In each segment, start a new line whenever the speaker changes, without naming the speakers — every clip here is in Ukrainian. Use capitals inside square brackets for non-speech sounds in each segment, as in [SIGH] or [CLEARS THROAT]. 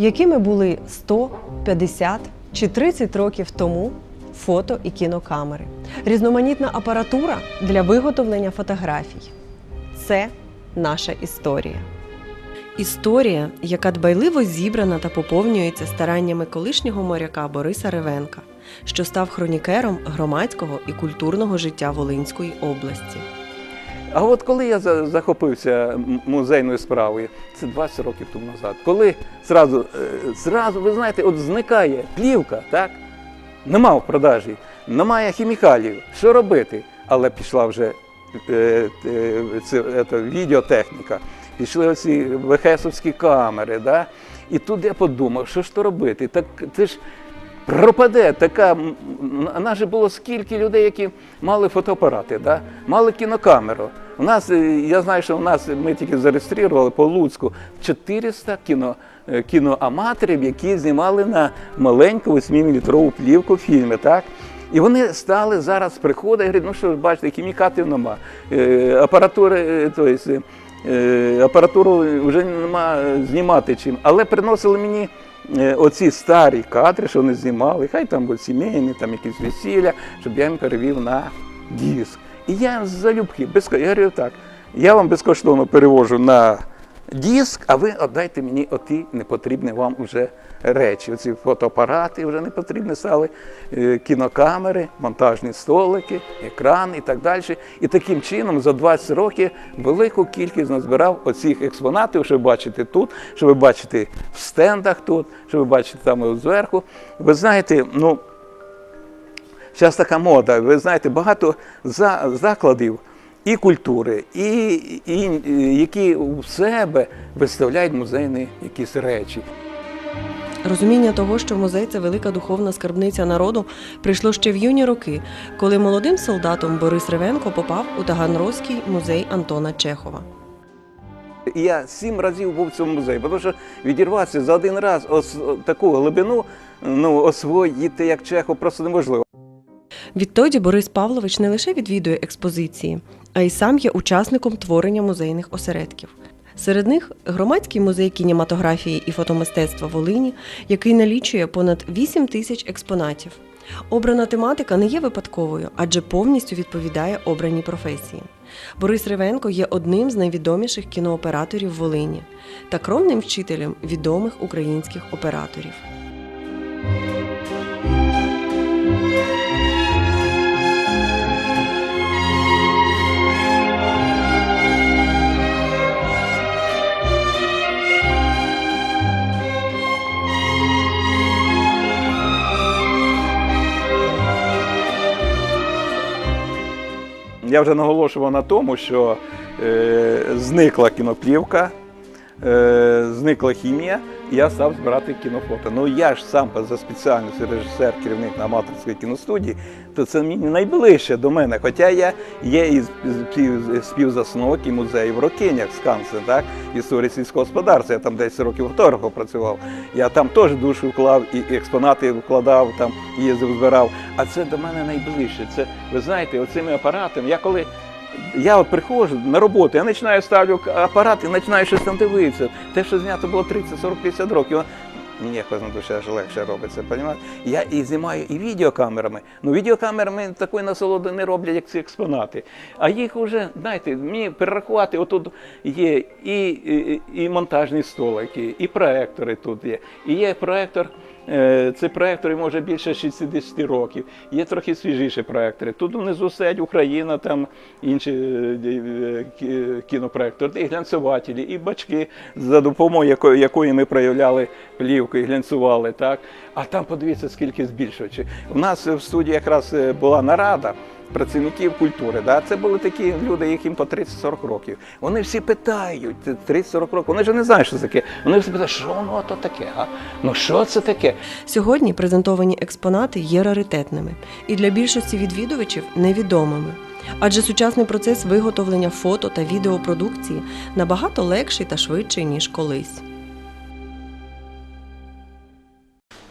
якими були 100, 50 чи 30 років тому фото і кінокамери, різноманітна апаратура для виготовлення фотографій. Це наша історія. Історія, яка дбайливо зібрана та поповнюється стараннями колишнього моряка Бориса Ревенка, що став хронікером громадського і культурного життя Волинської області.
А от коли я за- захопився музейною справою, це 20 років тому назад, коли зразу, е, зразу ви знаєте, от зникає плівка, так? Нема в продажі, немає хімікалів. Що робити? Але пішла вже е, е, це, ето, відеотехніка, пішли оці ВХСовські камери. Да? І тут я подумав, що ж то робити? Так це ж пропаде така. У нас же було скільки людей, які мали фотоапарати, да? мали кінокамеру. У нас, е, я знаю, що у нас ми тільки зареєстрували по Луцьку 400 кіно, е, кіноаматорів, які знімали на маленьку 8-мм плівку фільми. Так? І вони стали зараз приходять говорять, ну що ж, бачите, хімікатів нема, е, апаратури, е, то есть, е, е, апаратуру вже нема е, знімати чим. Але приносили мені е, оці старі кадри, що вони знімали, хай там були сімейні, там якісь весілля, щоб я їм перевів на диск. І я залюбки, без я говорю так, я вам безкоштовно перевожу на диск, а ви віддайте мені оті непотрібні вам вже речі. Оці фотоапарати вже не потрібні стали, е, кінокамери, монтажні столики, екран і так далі. І таким чином за 20 років велику кількість назбирав оцих експонатів, що ви бачите тут, що ви бачите в стендах тут, що ви бачите там зверху. Ви знаєте, ну. Зараз така мода. Ви знаєте, багато закладів і культури, і, і, і які у себе виставляють музейні якісь речі.
Розуміння того, що музей це велика духовна скарбниця народу, прийшло ще в юні роки, коли молодим солдатом Борис Ревенко попав у Таганрозький музей Антона Чехова.
Я сім разів був в цьому музеї, тому що відірватися за один раз ос, таку глибину ну, освоїти як Чехов просто неможливо.
Відтоді Борис Павлович не лише відвідує експозиції, а й сам є учасником творення музейних осередків. Серед них громадський музей кінематографії і фотомистецтва Волині, який налічує понад 8 тисяч експонатів. Обрана тематика не є випадковою, адже повністю відповідає обраній професії. Борис Ревенко є одним з найвідоміших кінооператорів Волині та кровним вчителем відомих українських операторів.
Я вже наголошував на тому, що е, зникла кіноплівка, зникла хімія, і я став збирати кінофото. Ну я ж сам за спеціальністю режисер, керівник на аматорської кіностудії, то це мені найближче до мене. Хоча я є і спів- співзасновник і музею в Рокинях Скансен, так, історії сільського господарства. Я там 10 років фотографом працював. Я там теж душу вклав і експонати вкладав, там їздив, збирав. А це до мене найближче. Це ви знаєте, оцими апаратами. Я коли я от приходжу на роботу, я починаю ставлю апарат і починаю щось там дивитися. Те, що знято було 30, 40, 50 років. Мені якось на душе аж легше робиться, розумієте? Я і знімаю і відеокамерами. Ну, відеокамерами такої насолоди не роблять, як ці експонати. А їх вже, знаєте, мені перерахувати, отут є і, і, і монтажні столики, і проектори тут є. І є проектор. Е, Це проектори може більше 60 років. Є трохи свіжіші проектори. Тут внизу сидять Україна, там інші е, кінопроектори, і глянцевателі, і бачки, за допомогою якої, якої ми проявляли плівку і глянцювали. Так? А там подивіться, скільки збільшувачів. У нас в студії якраз е, була нарада. Працівників культури, да? це були такі люди, яким по 30-40 років. Вони всі питають, 30-40 років, вони ж не знають, що це таке. Вони всі питають, що воно то таке? А? Ну що це таке?
Сьогодні презентовані експонати є раритетними і для більшості відвідувачів невідомими. Адже сучасний процес виготовлення фото та відеопродукції набагато легший та швидший, ніж колись.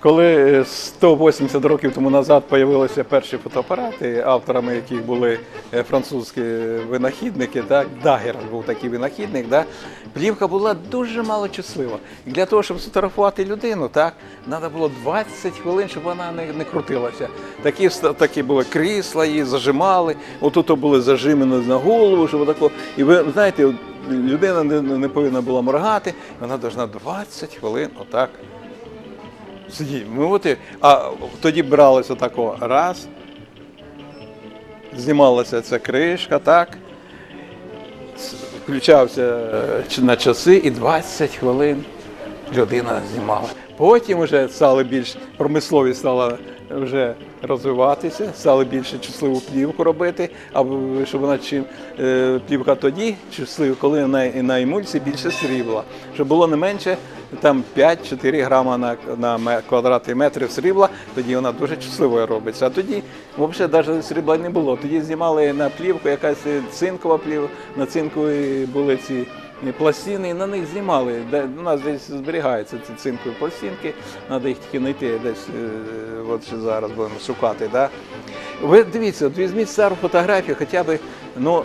Коли е, 180 років тому назад з'явилися перші фотоапарати, авторами яких були е, французькі винахідники, так, Дагер був такий винахідник, да, плівка була дуже мало числива. І для того, щоб сфотографувати людину, так, треба було 20 хвилин, щоб вона не, не крутилася. Такі, такі були крісла, її зажимали, отут були зажими на голову, щоб отако. І ви знаєте, людина не, не повинна була моргати, вона повинна 20 хвилин отак сидіть. Ми от а тоді бралося тако раз, знімалася ця кришка, так. Включався е, на часи і 20 хвилин людина знімала. Потім вже стали більш промисловість стала вже розвиватися, стали більше чутливу плівку робити, або щоб вона чим е, плівка тоді чутлива, коли на, на емульсії більше срібла, щоб було не менше там 5-4 грама на, на квадратний метр срібла, тоді вона дуже чутливою робиться. А тоді взагалі навіть срібла не було. Тоді знімали на плівку якась цинкова плівка, на цинкові були ці пластини, і на них знімали. У нас десь зберігаються ці цинкові пластинки, треба їх тільки знайти десь, е, от ще зараз будемо шукати. Да? Ви дивіться, от візьміть стару фотографію хоча б ну,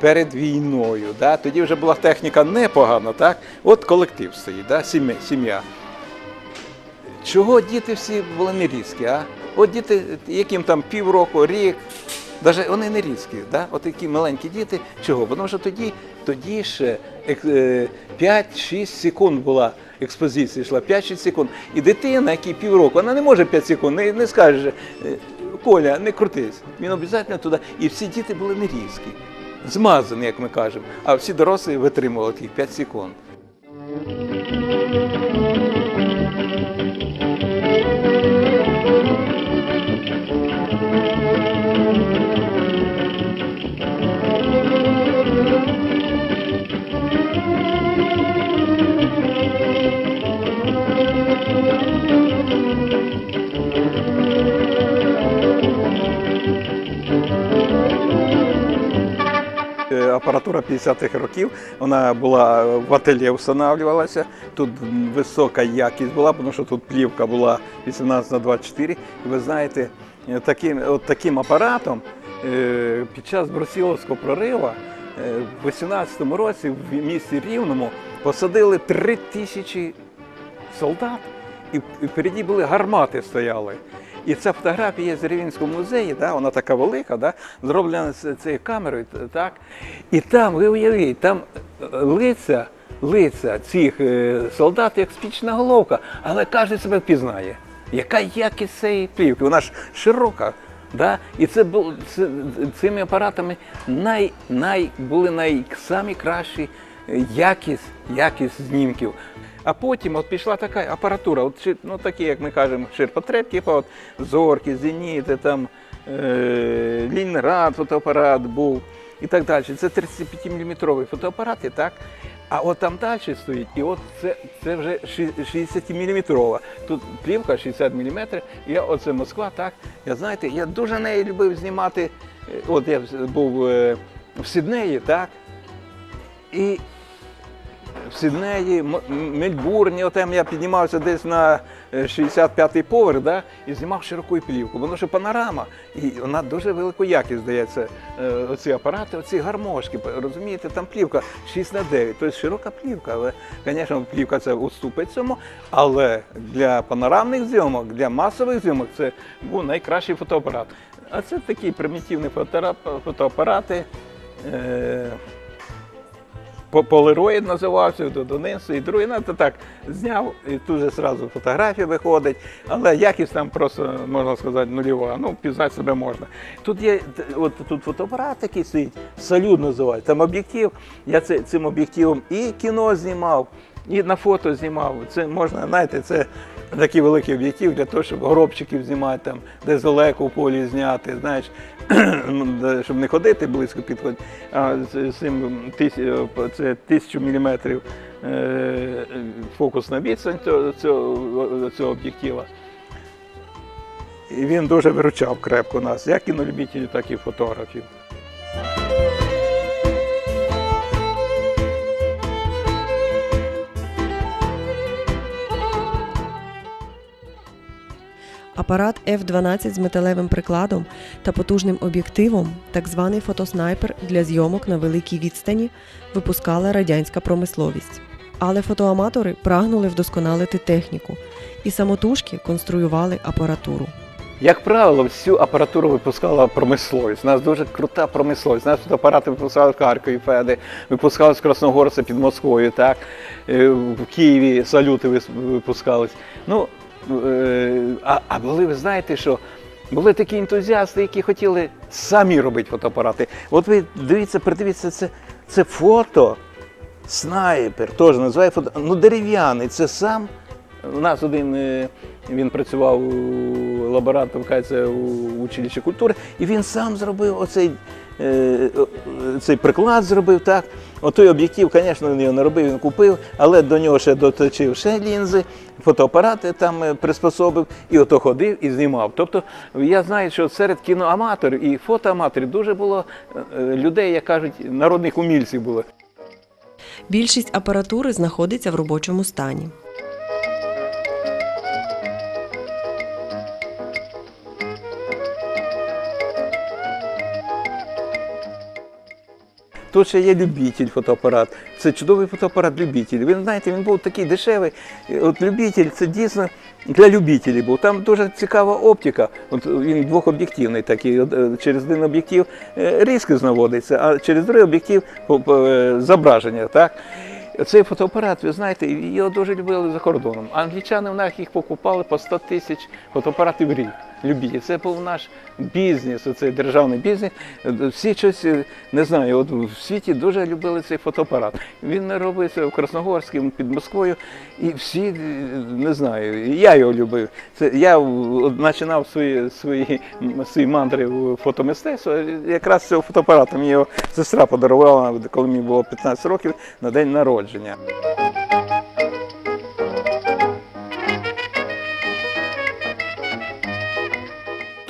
перед війною. Да? Тоді вже була техніка непогана, так? От колектив стоїть, да? сім'я. Чого діти всі були не різкі, а? От діти, яким там півроку, рік, навіть вони не різкі, да? от такі маленькі діти. Чого? Тому що тоді, тоді ще 5-6 секунд була експозиція, йшла 5-6 секунд. І дитина, якій півроку, вона не може 5 секунд, не, не скаже, е, Коля, не крутись. Він обов'язково туди. І всі діти були не різкі, змазані, як ми кажемо. А всі дорослі витримували тих 5 секунд. Апаратура 50-х років, вона була в ательє встановлювалася. Тут висока якість була, тому що тут плівка була 18 на 24. І ви знаєте, е, таким, от таким апаратом е, під час Брусіловського прориву е, в 18-му році в місті Рівному посадили 3 тисячі солдат, і впереді були гармати стояли. І ця фотографія з Рівненському музеї, да, вона така велика, да, зроблена з цією камерою. Так. І там, ви уявіть, там лиця, лиця цих е, солдат, як спічна головка, але кожен себе впізнає. Яка якість цієї плівки? Вона ж широка. Да? І це бу- це, цими апаратами най, най, були най, самі кращі е, якість, якість знімків. А потім от пішла така апаратура, от, ну, такі, як ми кажемо, ширпотреб, типу от зорки, зеніти, там, е, Лінрад фотоапарат був і так далі. Це 35-мм фотоапарати, так? А от там далі стоїть, і от це, це вже 60-мм. Тут плівка 60 мм, і я, оце Москва, так. Я знаєте, я дуже неї любив знімати. Е, От я був е, в Сіднеї, так. І в Сіднеї, Мельбурні, отам я піднімався десь на е, 65-й поверх, да, і знімав широку плівку. Воно що панорама, і вона дуже велику якість здається. е, Оці апарати, оці гармошки, розумієте, там плівка 6 на 9, тобто широка плівка. Але, звісно, плівка це уступить цьому. Але для панорамних зйомок, для масових зйомок це був найкращий фотоапарат. А це такі примітивні фотоапа- фотоапарати. По- Полароїд називався до Донису, і другий ну, то так зняв, і тут же одразу фотографія виходить, але якість там просто, можна сказати, нульова. Ну, пізнати себе можна. Тут є от тут фотоапарат такий стоїть, салют називають. Там об'єктив. Я це, цим об'єктивом і кіно знімав, і на фото знімав. Це можна, знаєте, це такий великий об'єктив для того, щоб горобчиків знімати, там, десь далеко в полі зняти, знаєш, [CLEARS THROAT] ну, щоб не ходити близько підходити, а з цим тис- це тисячу міліметрів е, фокусна відстань цього, цього, цього об'єктива. І він дуже виручав крепко нас, як кінолюбітелів, так і фотографів.
Апарат F12 з металевим прикладом та потужним об'єктивом, так званий фотоснайпер для зйомок на великій відстані, випускала радянська промисловість. Але фотоаматори прагнули вдосконалити техніку і самотужки конструювали апаратуру.
Як правило, всю апаратуру випускала промисловість. У нас дуже крута промисловість. У нас тут апарати випускали в Харкові, Феди, випускали з Красногорця під Москвою, так? Е, в Києві салюти випускались. Ну, а, а були, ви знаєте, що були такі ентузіасти, які хотіли самі робити фотоапарати. От ви дивіться, придивіться, це, це фото. Снайпер теж називає фото. Ну, дерев'яний, це сам. У нас один е, він працював лаборантом кажеться, у училищі культури, і він сам зробив оцей е, цей приклад зробив так. Отой об'єктив, звісно, він його не робив, він купив, але до нього ще доточив ще лінзи, фотоапарати там е, приспособив, і ото ходив і знімав. Тобто я знаю, що серед кіноаматорів і фотоаматорів дуже було е, е, людей, як кажуть, народних умільців було.
Більшість апаратури знаходиться в робочому стані.
Тут ще є любитель фотоапарат. Це чудовий фотоапарат любитель. Він знаєте, він був такий дешевий. От любитель це дійсно для любителів був. Там дуже цікава оптика. От він двохоб'єктивний такий. Е, Через один об'єктив е, різкість наводиться, а через другий об'єктив е, зображення. Так? Цей фотоапарат, ви знаєте, його дуже любили за кордоном. Англічани в нас їх покупали по 100 тисяч фотоапаратів рік. Любіть. Це був наш бізнес, оцей державний бізнес. Всі щось, е, не знаю, от в світі дуже любили цей фотоапарат. Він робився в Красногорській, під Москвою, і всі, е, не знаю, я його любив. Це я починав свої, свої, свої мандри в фотомистецтво, якраз цього фотоапарату. Мені його сестра подарувала, коли мені було 15 років, на день народження.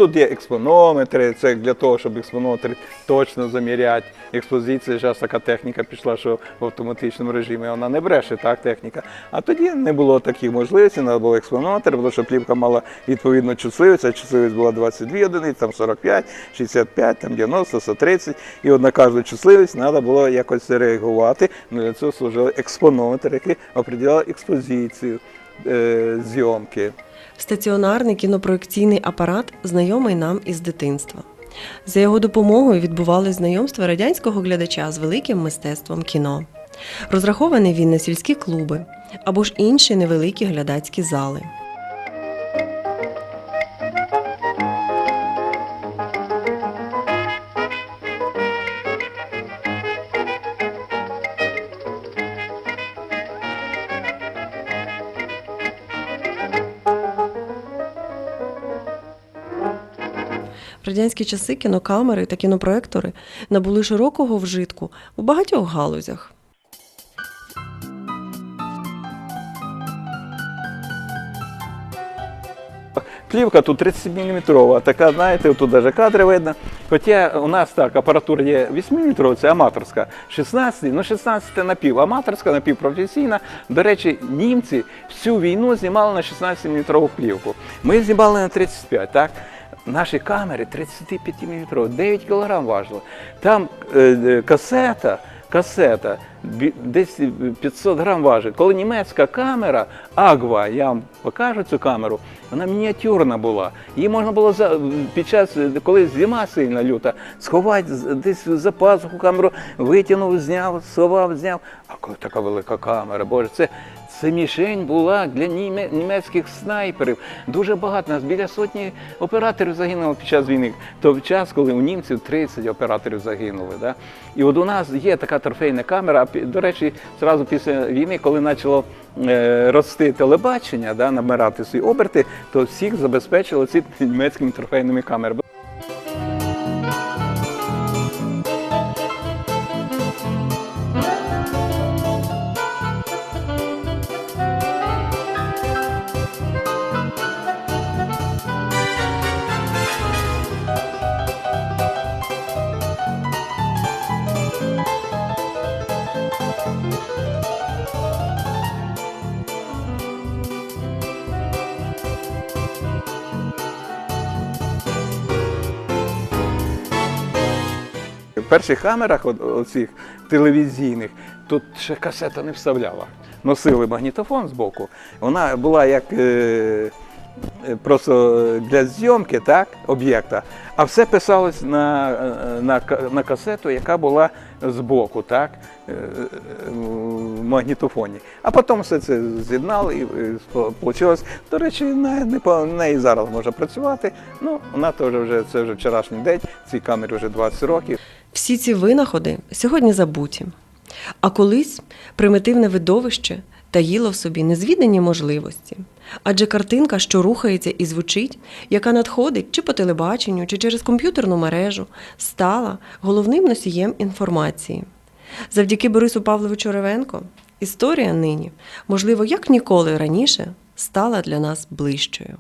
Тут є експонометри, це для того, щоб експонометри точно заміряти. Експозиція, зараз така техніка пішла, що в автоматичному режимі вона не бреше, так, техніка. А тоді не було таких можливостей, треба було експонометр, тому що плівка мала відповідну чутливість, а чутливість була 22 одиниці, там 45, 65, там 90, 130. І от на кожну чутливість треба було якось реагувати. Ну, для цього служили експонометр, який определяв експозицію е, зйомки.
Стаціонарний кінопроекційний апарат знайомий нам із дитинства. За його допомогою відбувалось знайомство радянського глядача з великим мистецтвом кіно. Розрахований він на сільські клуби або ж інші невеликі глядацькі зали. Радянські часи кінокамери та кінопроектори набули широкого вжитку у багатьох галузях.
Плівка тут 30 мм, така, знаєте, тут навіть кадри видно. Хоча у нас так, апаратура є 8 мм, це аматорська, 16, ну 16 напів аматорська, напівпрофесійна. До речі, німці всю війну знімали на 16 мм плівку. Ми знімали на 35, так? Наші камери 35 мм, 9 кг важили. Там е, е, касета, касета десь 500 грам важить. Коли німецька камера Агва, я вам покажу цю камеру, вона мініатюрна була. Її можна було за, під час, коли зима сильна люта, сховати десь за пазуху камеру, витягнув, зняв, сховав, зняв. А коли така велика камера, боже, це. Це мішень була для німецьких снайперів. Дуже багато. Нас біля сотні операторів загинуло під час війни. То в час, коли у німців 30 операторів загинули. Да? І от у нас є така трофейна камера. До речі, зразу після війни, коли почало е, рости телебачення, да, набирати свої оберти, то всіх забезпечили ці німецькими трофейними камерами. Перших камерах, оцих телевізійних, тут ще касета не вставляла. Носили магнітофон збоку. Вона була як е, е, просто для зйомки так, об'єкта, а все писалось на, е, на, на касету, яка була збоку, так, е, е, в магнітофоні. А потім все це з'єднали і вийшло. До речі, на, не по неї зараз може працювати. Ну, вона теж вже це вже вчорашній день, цій камері вже 20 років.
Всі ці винаходи сьогодні забуті. А колись примітивне видовище таїло в собі незвідані можливості. Адже картинка, що рухається і звучить, яка надходить чи по телебаченню, чи через комп'ютерну мережу, стала головним носієм інформації. Завдяки Борису Павловичу Ревенко історія нині, можливо, як ніколи раніше, стала для нас ближчою.